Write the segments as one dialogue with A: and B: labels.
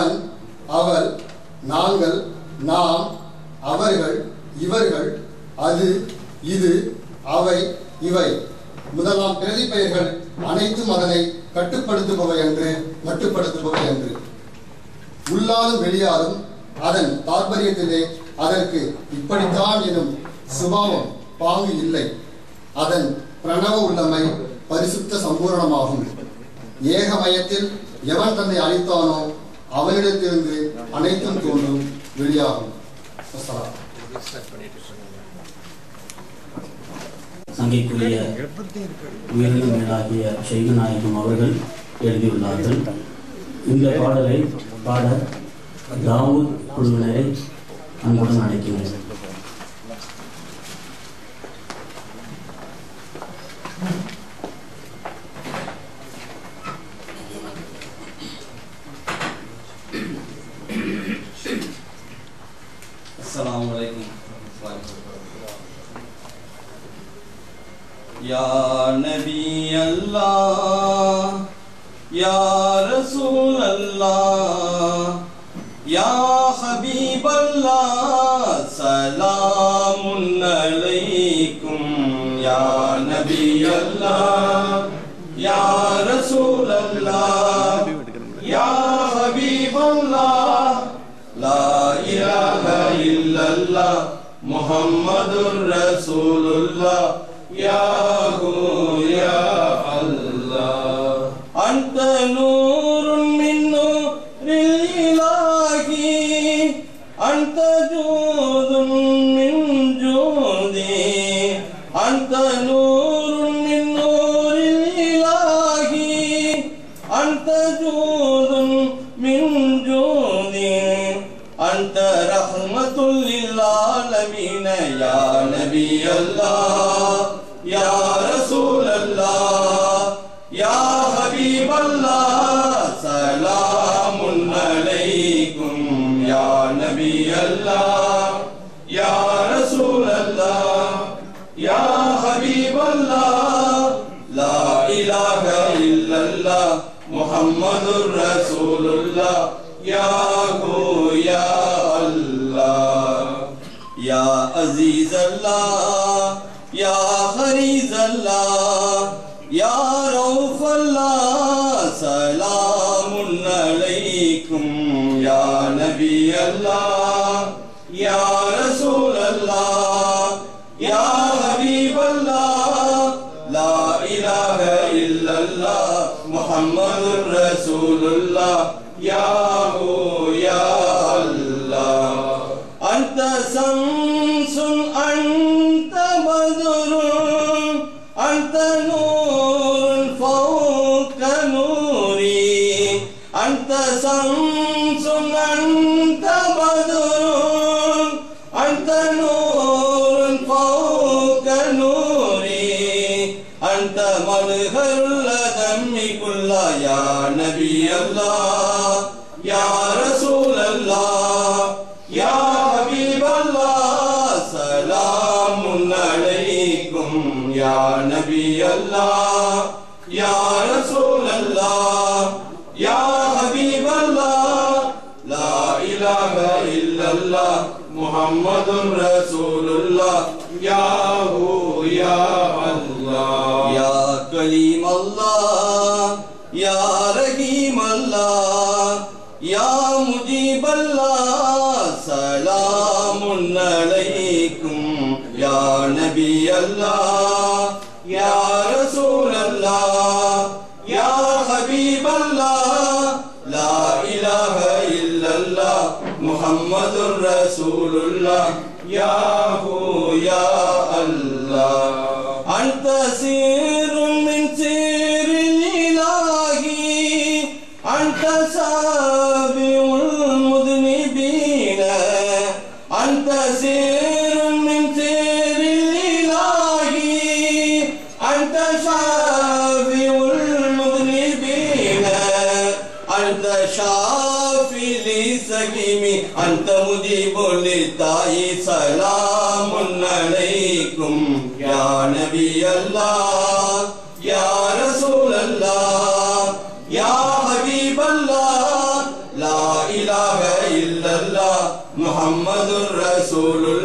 A: அவன், அவள் நாங்கள் நாம் அவர்கள் இவர்கள் அது இது அவை இவை. முதலாம் பிரதி பெயர்கள் அனைத்தும் அதனை கட்டுப்படுத்துபவை என்று மட்டுப்படுத்துபவை என்று உள்ளாலும் வெளியாலும் அதன் தாற்பயத்திலே அதற்கு இப்படித்தான் எனும் சுபாவம் பாங்கு இல்லை. அதன் பிரணவ உள்ளமை பரிசுத்த சம்பூரணமாகும். ஏகமயத்தில் எவன் தன்னை அழித்தானோ அவனிடத்திலிருந்து அனைத்தும் தோன்றும் வெளியாகும்.
B: சங்கைக்குரிய உயர்ந்த மேலாகிய ஷெய்கநாயகம் அவர்கள் எழுதியுள்ளார்கள். இந்த பாடலை பாட தாவூத் குழுவினரை அன்புடன் அழைக்கிறேன்
C: حبیب اللہ، سلام علیکم یا نبی اللہ، یا رسول اللہ، یا حبیب اللہ، لا الہ الا اللہ، محمد الرسول اللہ، یا ہو یا محمد رسول الله. يا هو يا الله. يا عزيز الله. يا خريز الله. يا روف الله. سلام عليكم يا نبي الله. رسول الله يا هو يا الله أنت شمس أنت بدر أنت نور فوق نوري أنت شمس أنت بدر أنت نور فوق نوري أنت مظهر الدم كل يا نبي الله يا رسول الله يا حبيب الله. سلام عليكم يا نبي الله يا رسول الله يا حبيب الله. لا إله إلا الله محمد رسول الله. يا هو يا الله. يا كليم الله. الله يا رسول الله يا حبيب الله. لا إله إلا الله محمد رسول الله. يا هو يا الله. أنت سير أنت مجيب للداعي سلام عليكم يا نبي الله يا رسول الله يا حبيب الله لا
D: إله إلا الله محمد رسول الله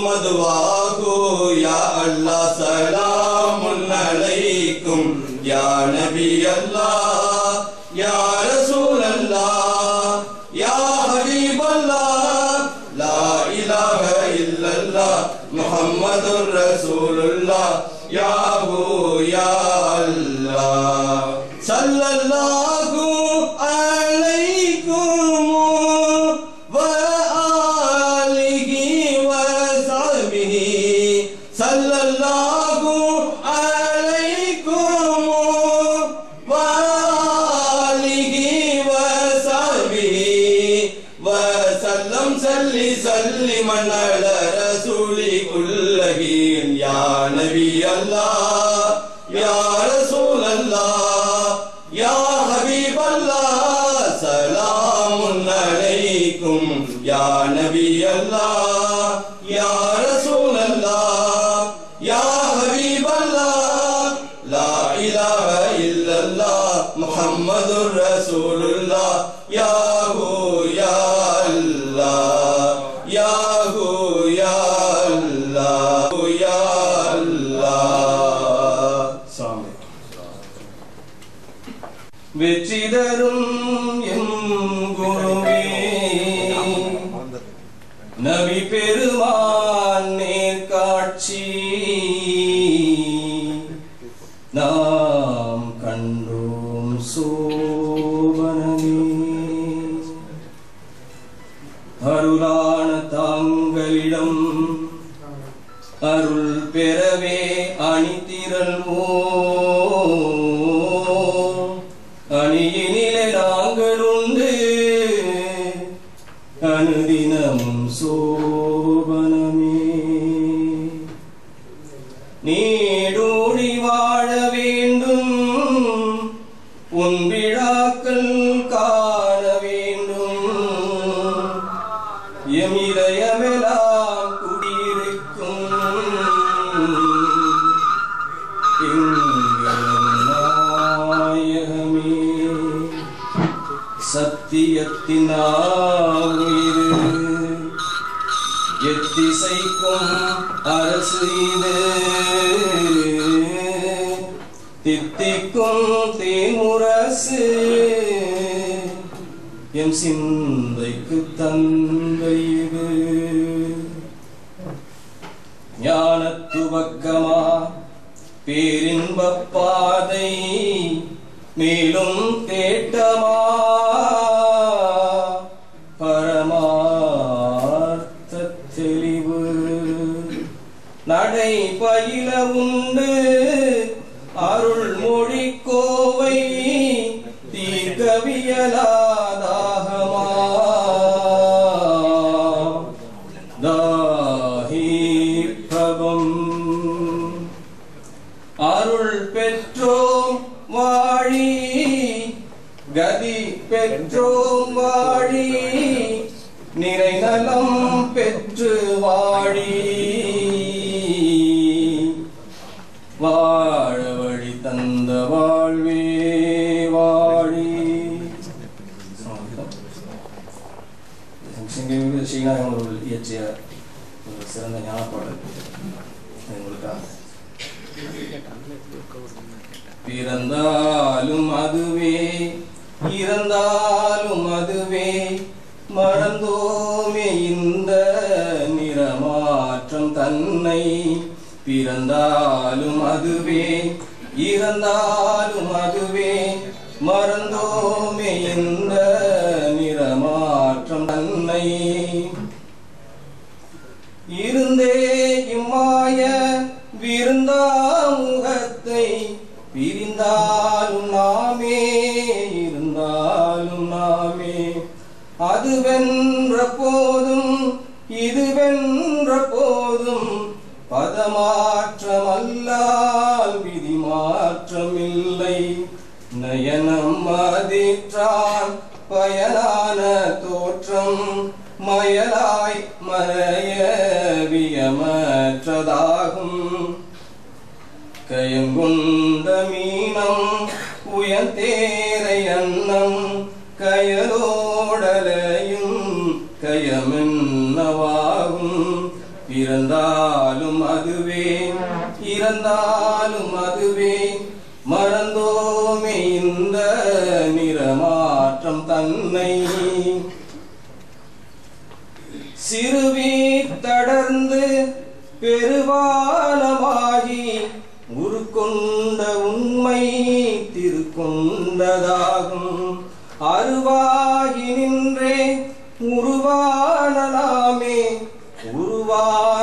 D: مدواہو یا اللہ سلام علیکم، یا نبی اللہ، یا رسول اللہ، یا حبیب اللہ، لا الہ الا اللہ، محمد الرسول اللہ، یا ابو یا اللہ، صلی اللہ نبی اللہ، یا رسول اللہ، یا حبیب اللہ، لا الہ الا اللہ، محمد الرسول اللہ، یا ہو یا اللہ، یا ہو یا اللہ یا اللہ۔ سامنے وچیدرم அருளான தாங்களிடம் அருள் பெறவே அணிதிரள்வோ அணியினிலே நாங்கள் உண்டு அனுதினமும் சோபனமே. நீடோடி வாழ வேண்டும். உன் விழாக்கள் தித்திக்கும் தேமுரசு எம் சிந்தைக்கு தந்தை ஞானத்துவக்கமா பேரின்ப பாதை மேலும் தேட்டமா பரமார்த்த தெளிவு. நடை பயில உண்டு கதி பெற்றோம் வாழி நிறைநலம் பெற்று வாழி வாழ வழி தந்த வாழ்வே வாழி. சிங்கவி அவர்கள் இயற்றிய ஒரு சிறந்த ஞானப்பாடல். உங்களுக்காக பிறந்தாலும் அதுவே இறந்தாலும் அதுவே மறந்தோமே இந்த நிறமாற்றம் தன்னை. பிறந்தாலும் அதுவே இறந்தாலும் அதுவே மறந்தோமே இந்த நிறமாற்றம் தன்னை. இருந்தே வென்ற அல்லால் இது வென்ற போதும் விதி மாற்றமில்லை. நயனம் மதிற்றான் பயனான தோற்றம் மயலாய் மறைய வியமற்றதாகும். கயங்குண்ட மீனம் உயர்ந்தேரை அன்னம் கயலோ பிறந்தாலும் அதுவே இறந்தாலும் அதுவே. மறந்தோமே இந்த நிறமாற்றம் தன்னை. சிறுவி தடர்ந்து பெருவானமாகி உருக்கொண்ட உண்மை திருக்கொண்டதாகும். அருவாகி நின்றே உருவானலாமே உருவான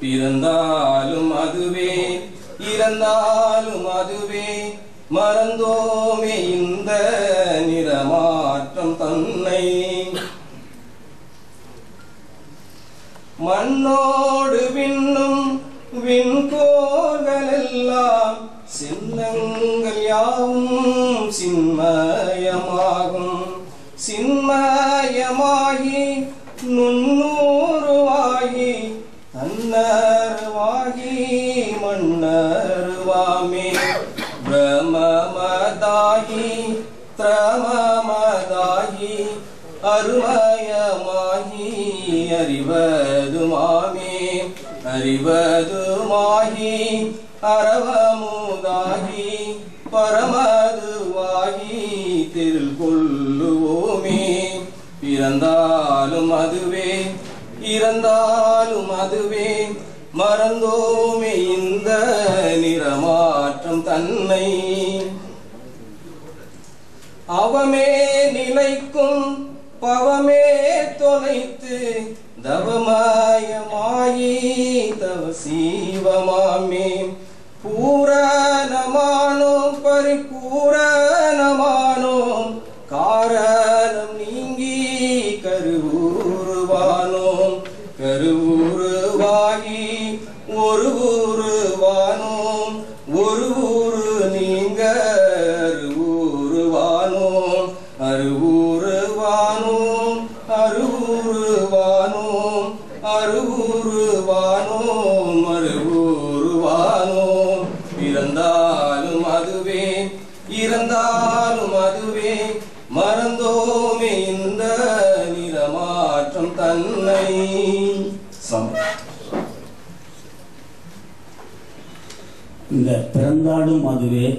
D: பிறந்தாலும் அதுவே இறந்தாலும் அதுவே மறந்தோமே இந்த நிறமாற்றம் தன்னை மண்ணோடு விண்ணும் விண்கோர்களெல்லாம் சின்னங்கள் யாவும் சின்மயமாகும் சின்மயமாகி நுண்ணூறுவாகி அருமயமாகி அறிவதுமாமே. அறிவதுமாகி அறவமுதாகி பரமதுவாகி திருள் கொள்ளுவோமே. பிறந்தாலும் அதுவே இறந்தாலும் அதுவே. மறந்தோமே இந்த நிறமாற்றம் தன்னை. அவமே நிலைக்கும் பவமே தொலைத்து தவமாயமாயி தவ சீவமாமே.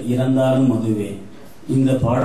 C: இறந்தாலும் அதுவே இந்த பாட